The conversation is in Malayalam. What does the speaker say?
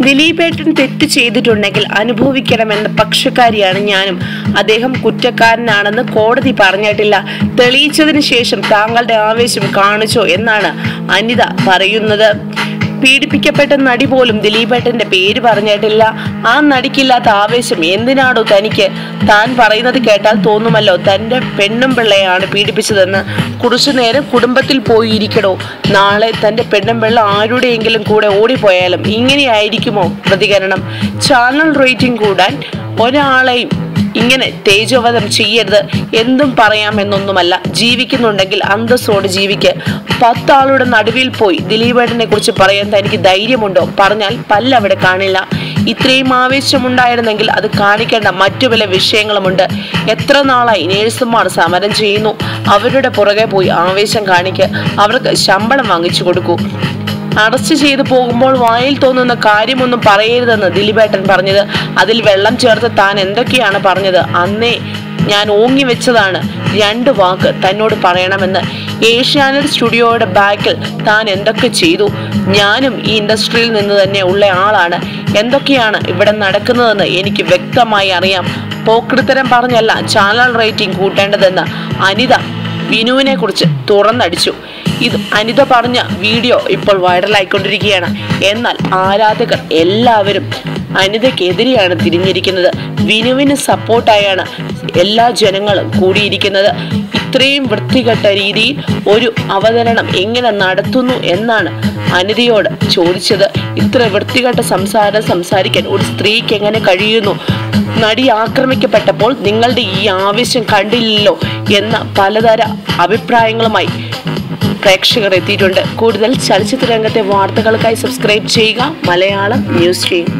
ദിലീപേട്ടൻ തെറ്റ് ചെയ്തിട്ടുണ്ടെങ്കിൽ അനുഭവിക്കണമെന്ന പക്ഷക്കാരിയാണ് ഞാനും. അദ്ദേഹം കുറ്റക്കാരനാണെന്ന് കോടതി പറഞ്ഞിട്ടില്ല. തെളിയിച്ചതിന് ശേഷം താങ്കളുടെ ആവേശം കാണിച്ചോ എന്നാണ് അനിത പറയുന്നത്. പീഡിപ്പിക്കപ്പെട്ട നടി പോലും ദിലീപേട്ടന്റെ പേര് പറഞ്ഞിട്ടില്ല. ആ നടിക്കില്ലാത്ത ആവേശം എന്തിനാണോ തനിക്ക്? താൻ പറയുന്നത് കേട്ടാൽ തോന്നുമല്ലോ തന്റെ പെണ്ണും പിള്ളയാണ് പീഡിപ്പിച്ചതെന്ന്. കുറച്ചു നേരം കുടുംബത്തിൽ പോയി ഇരിക്കണോ നാളെ തന്റെ പെണ്ണും പിള്ള ആരുടെയെങ്കിലും കൂടെ ഓടിപ്പോയാലും ഇങ്ങനെയായിരിക്കുമോ പ്രതികരണം? ചാനൽ റേറ്റിംഗ് കൂടാൻ ഒരാളെയും ഇങ്ങനെ തേജോവധം ചെയ്യരുത്. എന്തും പറയാമെന്നൊന്നുമല്ല. ജീവിക്കുന്നുണ്ടെങ്കിൽ അന്തസ്സോട് ജീവിക്ക്. പത്താളുടെ നടുവിൽ പോയി ദിലീപേട്ടനെ കുറിച്ച് പറയാൻ തനിക്ക് ധൈര്യമുണ്ടോ? പറഞ്ഞാൽ പല്ലവിടെ കാണില്ല. ഇത്രയും ആവേശമുണ്ടായിരുന്നെങ്കിൽ അത് കാണിക്കേണ്ട മറ്റു പല വിഷയങ്ങളുമുണ്ട്. എത്ര നാളായി നേഴ്സുമാർ സമരം ചെയ്യുന്നു? അവരുടെ പുറകെ പോയി ആവേശം കാണിക്ക്. അവർക്ക് ശമ്പളം വാങ്ങിച്ചു കൊടുക്കൂ. അറസ്റ്റ് ചെയ്തു പോകുമ്പോൾ വായിൽ തോന്നുന്ന കാര്യമൊന്നും പറയരുതെന്ന് ദിലീപേട്ടൻ പറഞ്ഞത്. അതിൽ വെള്ളം ചേർത്ത് താൻ എന്തൊക്കെയാണ് പറഞ്ഞത്? അന്നേ ഞാൻ ഓങ്ങി വെച്ചതാണ്. രണ്ട് വാക്ക് തന്നോട് പറയണമെന്ന്. ഏഷ്യാനെറ്റ് സ്റ്റുഡിയോയുടെ ബാക്കിൽ താൻ എന്തൊക്കെ ചെയ്തു? ഞാനും ഈ ഇൻഡസ്ട്രിയിൽ നിന്ന് തന്നെ ഉള്ള ആളാണ്. എന്തൊക്കെയാണ് ഇവിടെ നടക്കുന്നതെന്ന് എനിക്ക് വ്യക്തമായി അറിയാം. പോക്കിടുത്തരം പറഞ്ഞല്ല ചാനൽ റേറ്റിംഗ് കൂട്ടേണ്ടതെന്ന് അനിത വിനുവിനെ കുറിച്ച് തുറന്നടിച്ചു. ഇത് അനിത പറഞ്ഞ വീഡിയോ ഇപ്പോൾ വൈറലായിക്കൊണ്ടിരിക്കുകയാണ്. എന്നാൽ ആരാധകർ എല്ലാവരും അനിതയ്ക്കെതിരെയാണ് തിരിഞ്ഞിരിക്കുന്നത്. വിനുവിന് സപ്പോർട്ടായാണ് എല്ലാ ജനങ്ങളും കൂടിയിരിക്കുന്നത്. ഇത്രയും വൃത്തികെട്ട രീതിയിൽ ഒരു അവതരണം എങ്ങനെ നടത്തുന്നു എന്നാണ് അനിതയോട് ചോദിച്ചത്. ഇത്ര വൃത്തികെട്ട സംസാരം സംസാരിക്കാൻ ഒരു സ്ത്രീക്ക് എങ്ങനെ കഴിയുന്നു? നടി ആക്രമിക്കപ്പെട്ടപ്പോൾ നിങ്ങളുടെ ഈ ആവശ്യം കണ്ടില്ലല്ലോ എന്ന പലതര അഭിപ്രായങ്ങളുമായി പ്രേക്ഷകർ എത്തിയിട്ടുണ്ട്. കൂടുതൽ ചലച്ചിത്ര രംഗത്തെ വാർത്തകൾക്കായി സബ്സ്ക്രൈബ് ചെയ്യുക. മലയാളം ന്യൂസ് ചെയ്യും